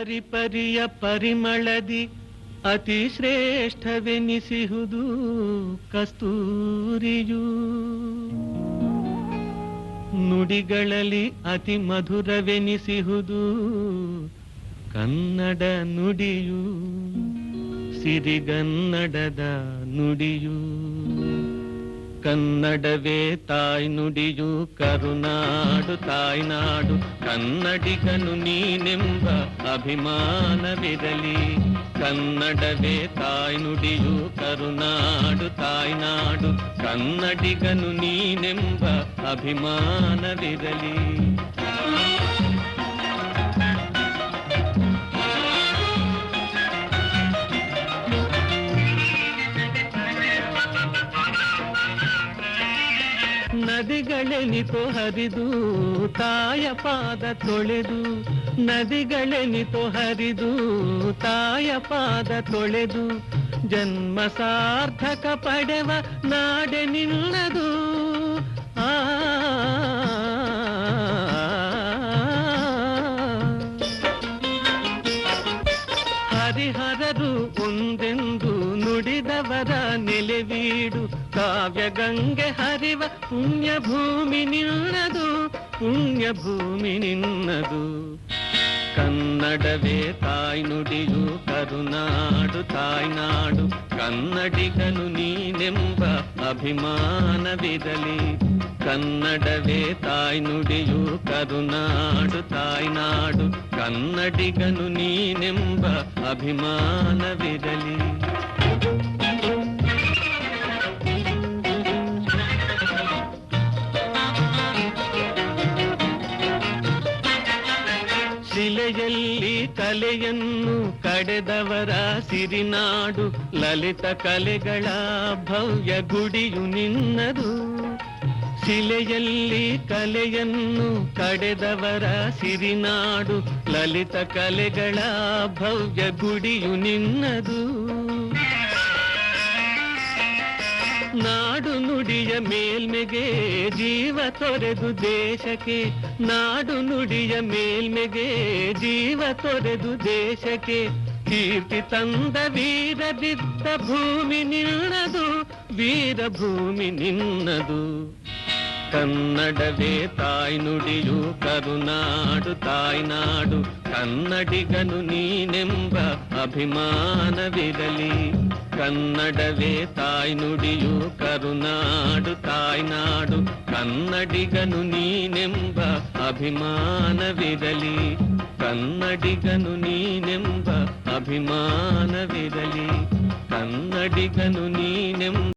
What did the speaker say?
ಪರಿಪರಿಯ ಪರಿಮಳದಿ ಅತಿ ಶ್ರೇಷ್ಠವೆನಿಸಿಹುದು ಕಸ್ತೂರಿಯು. ನುಡಿಗಳಲ್ಲಿ ಅತಿ ಮಧುರವೆನಿಸಿಹುದು ಕನ್ನಡ ನುಡಿಯು ಸಿರಿಗನ್ನಡದ ನುಡಿಯು. ಕನ್ನಡವೇ ತಾಯ್ ನುಡಿಯು ಕರುನಾಡು ತಾಯ್ನಾಡು ಕನ್ನಡಿಗನು ನೀನೆಂಬ ಅಭಿಮಾನವಿರಲಿ ಕನ್ನಡವೇ ತಾಯ್ ನುಡಿಯು ಕರುನಾಡು ತಾಯ್ನಾಡು ಕನ್ನಡಿಗನು ನೀನೆಂಬ ಅಭಿಮಾನವಿರಲಿ ನದಿಗಳೆನಿತೋ ಹರಿದು ತಾಯ ಪಾದ ತೊಳೆದು ನದಿಗಳೆನಿತೋ ಹರಿದು ತಾಯ ಪಾದ ತೊಳೆದು ಜನ್ಮ ಸಾರ್ಥಕ ಪಡೆವ ನಾಡೆ ನಿನ್ನದು ಆ ಹರಿಹರರು ಒಂದೆಂದು ನುಡಿದವರ ನೆಲೆವೀಡು ಕಾವ್ಯ ಗಂಗೆ ಹರಿವ ಪುಣ್ಯ ಭೂಮಿ ನಿನ್ನದು ಪುಣ್ಯ ಭೂಮಿ ನಿನ್ನದು ಕನ್ನಡವೇ ತಾಯ್ ನುಡಿಯು ಕರುನಾಡು ತಾಯ್ನಾಡು ಕನ್ನಡಿಗನು ನೀನೆಂಬ ಅಭಿಮಾನವಿರಲಿ ಕನ್ನಡವೇ ತಾಯ್ ನುಡಿಯು ಕರುನಾಡು ತಾಯ್ನಾಡು ಕನ್ನಡಿಗನು ನೀನೆಂಬ ಅಭಿಮಾನವಿರಲಿ ಶಿಲೆಯಲ್ಲಿ ಕಲೆಯನ್ನು ಕಡೆದವರ ಸಿರಿನಾಡು, ಲಲಿತ ಕಲೆಗಳ ಭವ್ಯ ಗುಡಿಯು ನಿನ್ನದು. ಶಿಲೆಯಲ್ಲಿ ಕಲೆಯನ್ನು ಕಡೆದವರ ಸಿರಿನಾಡು, ಲಲಿತ ಕಲೆಗಳ ಭವ್ಯ ಗುಡಿಯು ನಿನ್ನದು. ನಾಡು ನುಡಿಯ ಮೇಲ್ಮೆಗೆ ಜೀವ ತೊರೆದು ದೇಶಕ್ಕೆ. ನಾಡು ನುಡಿಯ ಮೇಲ್ಮೆಗೆ ಜೀವ ತೊರೆದು ದೇಶಕ್ಕೆ. ಕೀರ್ತಿ ತಂದ ವೀರ ಬಿದ್ದ ಭೂಮಿ ನಿನ್ನದು, ವೀರ ಭೂಮಿ ನಿನ್ನದು. ಕನ್ನಡವೇ ತಾಯ್ ನುಡಿಯು ಕರುನಾಡು ತಾಯ್ನಾಡು ಕನ್ನಡಿಗನು ನೀನೆಂಬ ಅಭಿಮಾನವಿರಲಿ ಕನ್ನಡವೇ ತಾಯ್ ನುಡಿಯು ಕರುನಾಡು ತಾಯ್ನಾಡು ಕನ್ನಡಿಗನು ನೀನೆಂಬ ಅಭಿಮಾನವಿರಲಿ ಕನ್ನಡಿಗನು ನೀನೆಂಬ ಅಭಿಮಾನವಿರಲಿ ಕನ್ನಡಿಗನು ನೀನೆಂಬ